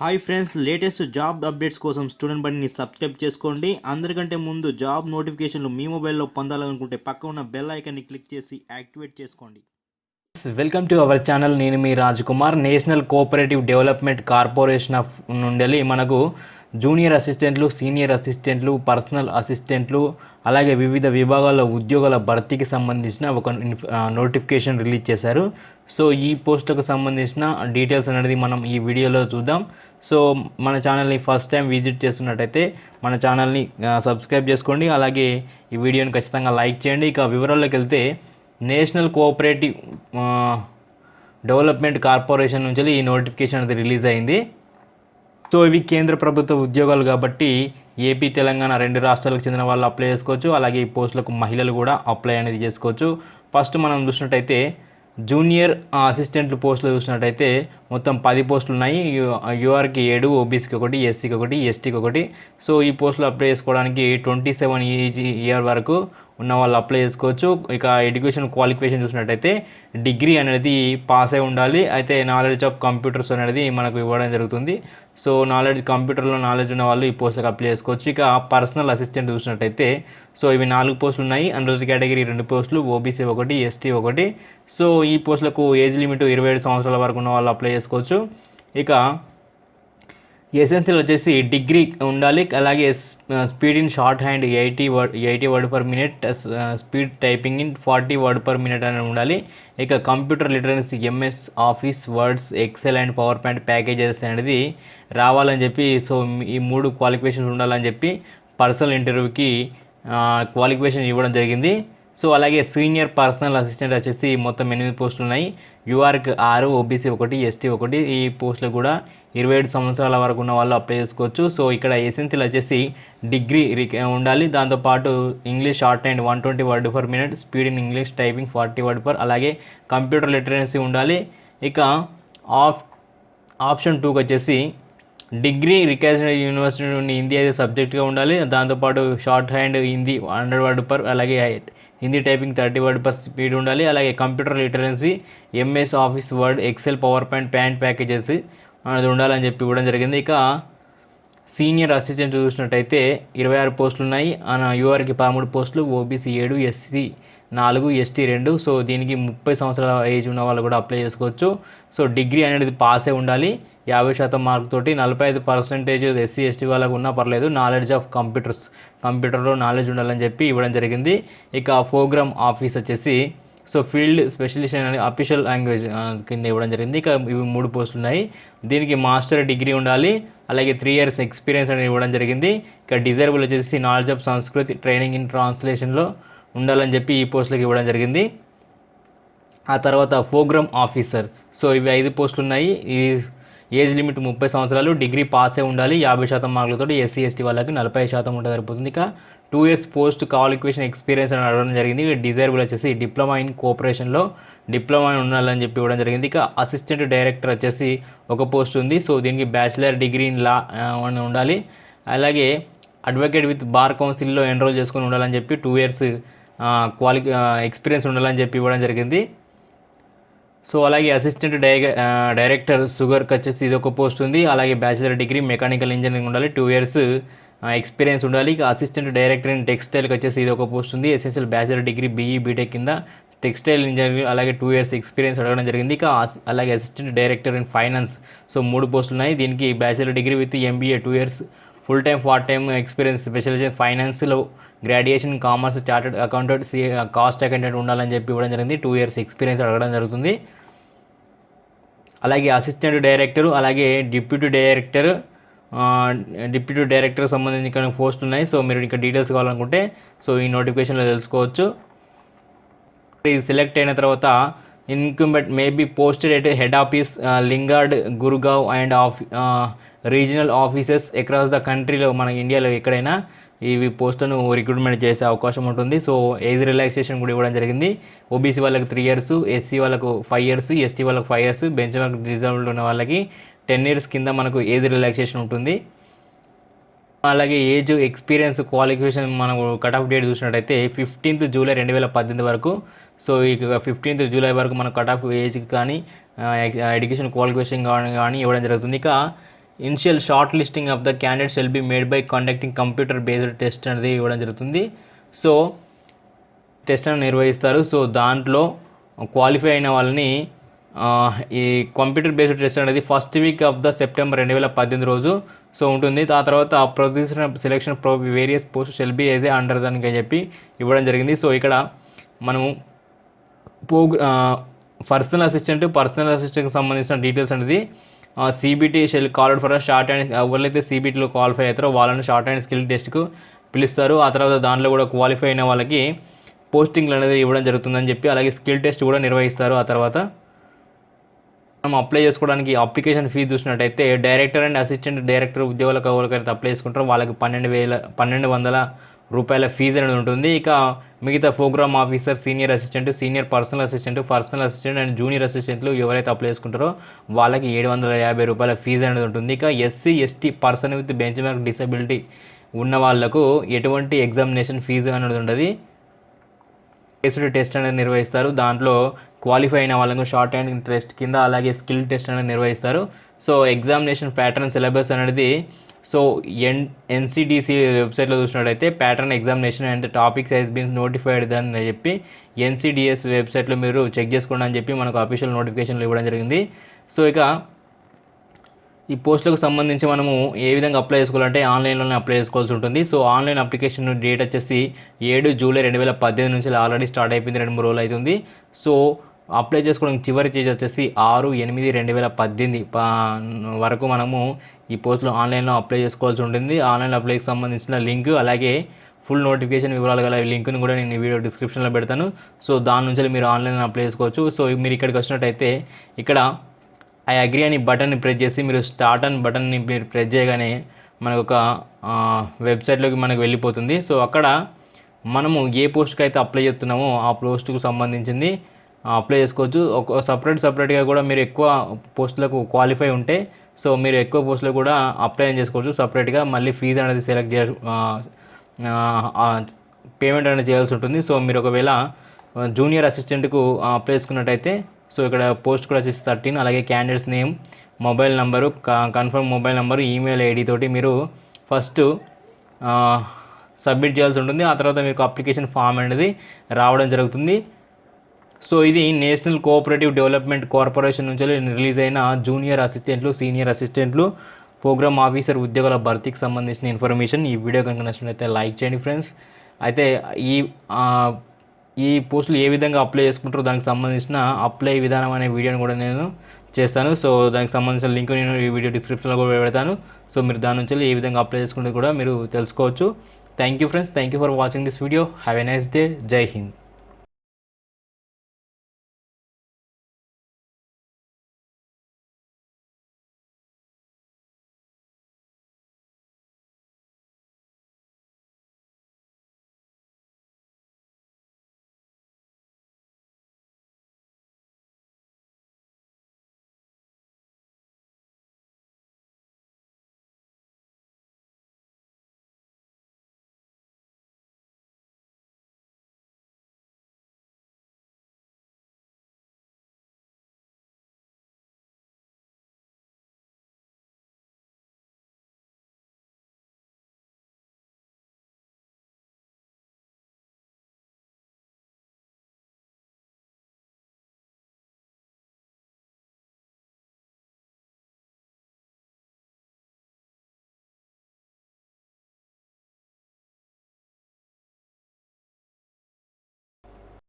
Hi friends latest job updates కోసం student బండిని subscribe చేసుకోండి. అందరికంటే ముందు జాబ్ నోటిఫికేషన్లు మీ మొబైల్లో పొందాలనుకుంటే పక్క ఉన్న బెల్ ఐకాన్ని క్లిక్ చేసి యాక్టివేట్ చేసుకోండి. వెల్కమ్ టు అవర్ ఛానల్ నేను మీ Raj Kumar national cooperative development corporation of నుండి మనకు జూనియర్ అసిస్టెంట్లు సీనియర్ అసిస్టెంట్లు పర్సనల్ అసిస్టెంట్లు అలాగే వివిధ విభాగాల ఉద్యోగాల భర్తీకి సంబంధించిన ఒక నోటిఫికేషన్ రిలీజ్ చేశారు. సో ఈ పోస్టుకు సంబంధించిన డీటెయిల్స్ అనేది మనం ఈ వీడియోలో చూద్దాం. సో మన ఛానల్ని ఫస్ట్ టైం విజిట్ చేస్తున్నట్టయితే మన ఛానల్ని సబ్స్క్రైబ్ చేసుకోండి. అలాగే ఈ వీడియోని ఖచ్చితంగా లైక్ చేయండి. ఇక వివరాల్లోకి వెళ్తే నేషనల్ కోఆపరేటివ్ డెవలప్మెంట్ కార్పొరేషన్ నుంచి ఈ నోటిఫికేషన్ అనేది రిలీజ్ అయింది. సో ఇవి కేంద్ర ప్రభుత్వ ఉద్యోగాలు కాబట్టి ఏపీ తెలంగాణ రెండు రాష్ట్రాలకు చెందిన వాళ్ళు అప్లై చేసుకోవచ్చు. అలాగే ఈ పోస్టులకు మహిళలు కూడా అప్లై అనేది చేసుకోవచ్చు. ఫస్ట్ మనం చూసినట్టయితే జూనియర్ అసిస్టెంట్ పోస్టులు చూసినట్టయితే మొత్తం పది పోస్టులు ఉన్నాయి. యూఆర్కి ఏడు ఓబీసీకి ఒకటి ఎస్సీకి ఒకటి ఎస్టీకి ఒకటి. సో ఈ పోస్టులు అప్లై చేసుకోవడానికి ట్వంటీ సెవెన్ ఏజ్ ఇయర్ వరకు ఉన్న వాళ్ళు అప్లై చేసుకోవచ్చు. ఇక ఎడ్యుకేషన్ క్వాలిఫికేషన్ చూసినట్టయితే డిగ్రీ అనేది పాస్ అయి ఉండాలి. అయితే నాలెడ్జ్ ఆఫ్ కంప్యూటర్స్ అనేది మనకు ఇవ్వడం జరుగుతుంది. సో నాలెడ్జ్ కంప్యూటర్లో నాలెడ్జ్ ఉన్న వాళ్ళు ఈ పోస్టులకు అప్లై చేసుకోవచ్చు. ఇక పర్సనల్ అసిస్టెంట్ చూసినట్టయితే సో ఇవి నాలుగు పోస్టులు ఉన్నాయి. అండర్ కేటగిరీ రెండు పోస్టులు ఓబీసీ ఒకటి ఎస్టీ ఒకటి. సో ఈ పోస్టులకు ఏజ్ లిమిట్ ఇరవై ఏడు సంవత్సరాల వరకు ఉన్న వాళ్ళు అప్లై చేసుకోవచ్చు. ఇక ఎసెన్షియల్ వచ్చేసి డిగ్రీ ఉండాలి. అలాగే speed in shorthand eighty word eighty word per minute speed typing in forty word per minute అని ఉండాలి. ఇక computer literacy MS Office Words Excel and PowerPoint packages అనేది రావాలని చెప్పి సో ఈ మూడు క్వాలిఫికేషన్స్ ఉండాలని చెప్పి పర్సనల్ ఇంటర్వ్యూకి క్వాలిఫికేషన్ ఇవ్వడం జరిగింది. సో అలాగే సీనియర్ పర్సనల్ అసిస్టెంట్ వచ్చేసి మొత్తం ఎనిమిది పోస్టులు ఉన్నాయి. యూఆర్కి ఆరు ఓబీసీ ఒకటి ఎస్టీ ఒకటి ఈ పోస్టులు కూడా ఇరవై ఏడు సంవత్సరాల వరకు ఉన్న వాళ్ళు అప్లై చేసుకోవచ్చు. సో ఇక్కడ ఎసెన్షియల్ వచ్చేసి డిగ్రీ రిక- ఉండాలి. దాంతోపాటు English shorthand one twenty word per minute speed in English typing forty word per అలాగే కంప్యూటర్ లిటరసీ ఉండాలి. ఇక ఆఫ్ ఆప్షన్ టూకి వచ్చేసి డిగ్రీ రికగ్నైజ్డ్ యూనివర్సిటీ నుండి హిందీ అయితే సబ్జెక్ట్గా ఉండాలి. దాంతోపాటు shorthand Hindi hundred word per అలాగే Hindi typing thirty word per speed ఉండాలి. అలాగే computer literacy MS Office Word Excel PowerPoint pant packages అనేది ఉండాలని చెప్పి ఇవ్వడం జరిగింది. ఇక సీనియర్ అసిస్టెంట్ చూసినట్టయితే ఇరవై ఆరు పోస్టులు ఉన్నాయి ఆ యూఆర్కి పదమూడు పోస్టులు ఓబీసీ ఏడు ఎస్సీ నాలుగు ఎస్టీ రెండు. సో దీనికి ముప్పై సంవత్సరాల ఏజ్ ఉన్న వాళ్ళు కూడా అప్లై చేసుకోవచ్చు. సో డిగ్రీ అనేది పాసే ఉండాలి. యాభై శాతం మార్క్ తోటి నలభై ఐదు పర్సెంటేజ్ ఎస్సీ ఎస్టీ వాళ్ళకు ఉన్నా పర్లేదు. నాలెడ్జ్ ఆఫ్ కంప్యూటర్స్ కంప్యూటర్లో నాలెడ్జ్ ఉండాలని చెప్పి ఇవ్వడం జరిగింది. ఇక ప్రోగ్రామ్ ఆఫీస్ వచ్చేసి సో ఫీల్డ్ స్పెషలిస్ట్ అనే అఫీషియల్ లాంగ్వేజ్ కింద ఇవ్వడం జరిగింది. ఇక ఇవి మూడు పోస్టులు ఉన్నాయి. దీనికి మాస్టర్ డిగ్రీ ఉండాలి. అలాగే త్రీ ఇయర్స్ ఎక్స్పీరియన్స్ అనేది ఇవ్వడం జరిగింది. ఇక డిజైరబుల్ వచ్చేసి నాలెడ్జ్ ఆఫ్ సంస్కృతి ట్రైనింగ్ ఇన్ ట్రాన్స్లేషన్లో ఉండాలని చెప్పి ఈ పోస్టులకు ఇవ్వడం జరిగింది. ఆ తర్వాత ప్రోగ్రామ్ ఆఫీసర్ సో ఇవి ఐదు పోస్టులు ఉన్నాయి. ఈ ఏజ్ లిమిట్ ముప్పై సంవత్సరాలు. డిగ్రీ పాసే ఉండాలి. యాభై శాతం మార్కులతో ఎస్సీ ఎస్టీ వాళ్ళకి నలభై శాతం ఉంటే సరిపోతుంది. ఇక two years post qualification experience అని అడగడం జరిగింది. డిజైరబుల్ వచ్చేసి డిప్లొమా ఇన్ కోఆపరేషన్లో డిప్లొమా ఉండాలని చెప్పి ఇవ్వడం జరిగింది. ఇక అసిస్టెంట్ డైరెక్టర్ వచ్చేసి ఒక పోస్ట్ ఉంది. సో దీనికి బ్యాచిలర్ డిగ్రీ ఇన్ లా అని ఉండాలి. అలాగే అడ్వకేట్ విత్ బార్ కౌన్సిల్లో ఎన్రోల్ చేసుకొని ఉండాలని చెప్పి టూ ఇయర్స్ క్వాలి ఎక్స్పీరియన్స్ ఉండాలని చెప్పి ఇవ్వడం జరిగింది. సో అలాగే అసిస్టెంట్ డై డైరెక్టర్ షుగర్కి వచ్చేసి ఇది ఒక పోస్ట్ ఉంది. అలాగే బ్యాచిలర్ డిగ్రీ మెకానికల్ ఇంజనీరింగ్ ఉండాలి. టూ ఇయర్స్ ఎక్స్పీరియన్స్ ఉండాలి. అసిస్టెంట్ డైరెక్టర్ ఇన్ టెక్స్టైల్కి వచ్చేసి ఇది ఒక పోస్ట్ ఉంది. SSL bachelor degree BE BTech కింద టెక్స్టైల్ ఇంజనీరింగ్ అలాగే టూ ఇయర్స్ ఎక్స్పీరియన్స్ అడగడం జరిగింది. ఇక అలాగే assistant director in finance so మూడు పోస్టులు ఉన్నాయి. దీనికి bachelor degree with MBA two years full time part time experience specialisation ఫైనాన్స్లో graduation commerce chartered accountant C cost accountant ఉండాలని చెప్పి ఇవ్వడం జరిగింది. టూ ఇయర్స్ ఎక్స్పీరియన్స్ అడగడం జరుగుతుంది. అలాగే అసిస్టెంట్ డైరెక్టర్ అలాగే డిప్యూటీ డైరెక్టర్ డిప్యూటీ డైరెక్టర్ సంబంధించి ఇక్కడ పోస్టులు ఉన్నాయి. సో మీరు ఇంకా డీటెయిల్స్ కావాలనుకుంటే సో ఈ నోటిఫికేషన్లో తెలుసుకోవచ్చు. ఇది సెలెక్ట్ అయిన తర్వాత incumbent maybe posted at head office Lingard Gurgaon and of regional offices across the కంట్రీలో మన ఇండియాలో ఎక్కడైనా ఇవి పోస్టులను రిక్రూట్మెంట్ చేసే అవకాశం ఉంటుంది. సో ఏజ్ రిలాక్సేషన్ కూడా ఇవ్వడం జరిగింది. ఓబీసీ వాళ్ళకి త్రీ ఇయర్స్ ఎస్సీ వాళ్ళకు ఫైవ్ ఇయర్స్ ఎస్టీ వాళ్ళకి five years benchmark reserved ఉన్న వాళ్ళకి టెన్ ఇయర్స్ కింద మనకు ఏజ్ రిలాక్సేషన్ ఉంటుంది. అలాగే ఏజ్ ఎక్స్పీరియన్స్ క్వాలిఫికేషన్ మనం కట్ ఆఫ్ డేట్ చూసినట్టయితే ఫిఫ్టీన్త్ జూలై రెండు వేల పద్దెనిమిది వరకు. సో ఇక ఫిఫ్టీన్త్ జూలై వరకు మన కట్ ఆఫ్ ఏజ్కి కానీ ఎడ్యుకేషన్ క్వాలిఫికేషన్ కానీ కానీ ఇవ్వడం జరుగుతుంది. ఇక initial shortlisting of the candidates will be made by conducting computer based test అనేది ఇవ్వడం జరుగుతుంది. సో టెస్ట్ అని నిర్వహిస్తారు. సో దాంట్లో క్వాలిఫై అయిన వాళ్ళని ఈ కంప్యూటర్ బేస్డ్ టెస్ట్ అనేది first week of the September రెండు వేల పద్దెనిమిది రోజు సో ఉంటుంది. ఆ తర్వాత procedure selection pro various post shall be as under దానికి అని చెప్పి ఇవ్వడం జరిగింది. సో ఇక్కడ మనము పోగ్ పర్సనల్ అసిస్టెంట్ పర్సనల్ అసిస్టెంట్కి సంబంధించిన డీటెయిల్స్ అనేది CBT shall called for shorthand ఎవరైతే సిబిటీలో క్వాలిఫై అవుతారో వాళ్ళని షార్ట్ అండ్ స్కిల్ టెస్ట్కు పిలుస్తారు. ఆ తర్వాత దాంట్లో కూడా క్వాలిఫై అయిన వాళ్ళకి పోస్టింగ్లు అనేది ఇవ్వడం జరుగుతుందని చెప్పి అలాగే స్కిల్ టెస్ట్ కూడా నిర్వహిస్తారు. ఆ తర్వాత మనం అప్లై చేసుకోవడానికి అప్లికేషన్ ఫీజు చూసినట్టయితే డైరెక్టర్ అండ్ అసిస్టెంట్ డైరెక్టర్ ఉద్యోగులకు ఎవరికైతే అప్లై చేసుకుంటారో వాళ్ళకి పన్నెండు వేల పన్నెండు వందల రూపాయల ఫీజు అనేది ఉంటుంది. ఇక మిగతా programme officer senior assistant senior personal assistant personal assistant and junior అసిస్టెంట్లు ఎవరైతే అప్లై చేసుకుంటారో వాళ్ళకి ఏడు వందల యాభై రూపాయల ఫీజు అనేది ఉంటుంది. ఇక SC ST person with benchmark disability ఉన్న వాళ్ళకు ఎటువంటి ఎగ్జామినేషన్ ఫీజు అనేది ఉండదు. టెస్ట్ అనేది నిర్వహిస్తారు. దాంట్లో క్వాలిఫై అయిన వాళ్ళకు షార్ట్ హ్యాండ్ టెస్ట్ కింద అలాగే స్కిల్ టెస్ట్ అనేది నిర్వహిస్తారు. సో ఎగ్జామినేషన్ ప్యాటర్న్ సిలబస్ అనేది సో ఎన్ ఎన్సిడిసి వెబ్సైట్లో చూసినట్టయితే pattern examination and topics has been notified అని చెప్పి ఎన్సిడిఎస్ వెబ్సైట్లో మీరు చెక్ చేసుకోండి అని చెప్పి మనకు అఫీషియల్ నోటిఫికేషన్లు ఇవ్వడం జరిగింది. సో ఇక ఈ పోస్టులకు సంబంధించి మనము ఏ విధంగా అప్లై చేసుకోవాలంటే ఆన్లైన్లోనే అప్లై చేసుకోవాల్సి ఉంటుంది. సో ఆన్లైన్ అప్లికేషన్ డేట్ వచ్చేసి ఏడు జూలై రెండు వేల పద్దెనిమిది నుంచి ఆల్రెడీ స్టార్ట్ అయిపోయింది. రెండు మూడు రోజులు అవుతుంది. సో అప్లై చేసుకోవడానికి చివరి తేదీ వచ్చేసి ఆరు ఎనిమిది రెండు వేల పద్దెనిమిది. వరకు మనము ఈ పోస్టులో ఆన్లైన్లో అప్లై చేసుకోవాల్సి ఉంటుంది. ఆన్లైన్ అప్లైకి సంబంధించిన లింక్ అలాగే ఫుల్ నోటిఫికేషన్ వివరాలు గల లింక్ని కూడా నేను ఈ వీడియో డిస్క్రిప్షన్లో పెడతాను. సో దాని నుంచి మీరు ఆన్లైన్ అప్లై చేసుకోవచ్చు. సో మీరు ఇక్కడికి వచ్చినట్టయితే ఇక్కడ ఐ అగ్రి అని బటన్ని ప్రెస్ చేసి మీరు స్టార్ట్ అని బటన్ని మీరు ప్రెస్ చేయగానే మనకు ఒక వెబ్సైట్లోకి మనకు వెళ్ళిపోతుంది. సో అక్కడ మనము ఏ పోస్ట్కి అయితే అప్లై చేస్తున్నామో ఆ పోస్ట్కు సంబంధించింది అప్లై చేసుకోవచ్చు. ఒక సపరేట్ సపరేట్గా కూడా మీరు ఎక్కువ పోస్టులకు క్వాలిఫై ఉంటే సో మీరు ఎక్కువ పోస్టులకు కూడా అప్లై చేసుకోవచ్చు సపరేట్గా మళ్ళీ ఫీజు అనేది సెలెక్ట్ చే పేమెంట్ అనేది చేయాల్సి ఉంటుంది. సో మీరు ఒకవేళ జూనియర్ అసిస్టెంట్కు అప్లై చేసుకున్నట్టయితే సో ఇక్కడ పోస్ట్ కూడా వచ్చేసి థర్టీన్ అలాగే candidates name mobile number confirm mobile number email ID తోటి మీరు ఫస్ట్ సబ్మిట్ చేయాల్సి ఉంటుంది. ఆ తర్వాత మీకు అప్లికేషన్ ఫామ్ అనేది రావడం జరుగుతుంది. సో ఇది నేషనల్ కోఆపరేటివ్ డెవలప్మెంట్ కార్పొరేషన్ నుంచి రిలీజ్ అయిన జూనియర్ అసిస్టెంట్లు సీనియర్ అసిస్టెంట్లు ప్రోగ్రామ్ ఆఫీసర్ ఉద్యోగాల భర్తీకి సంబంధించిన ఇన్ఫర్మేషన్. ఈ వీడియో కనుక నచ్చినట్లయితే లైక్ చేయండి ఫ్రెండ్స్. అయితే ఈ ఈ పోస్టులు ఏ విధంగా అప్లై చేసుకుంటారో దానికి సంబంధించిన అప్లై విధానం అనే వీడియోని కూడా నేను చేస్తాను. సో దానికి సంబంధించిన లింక్ నేను ఈ వీడియో డిస్క్రిప్షన్లో కూడా పెడతాను. సో మీరు దాని నుంచి ఏ విధంగా అప్లై చేసుకుంటే కూడా మీరు తెలుసుకోవచ్చు. Thank you friends thank you for watching this video have a nice day జై హింద్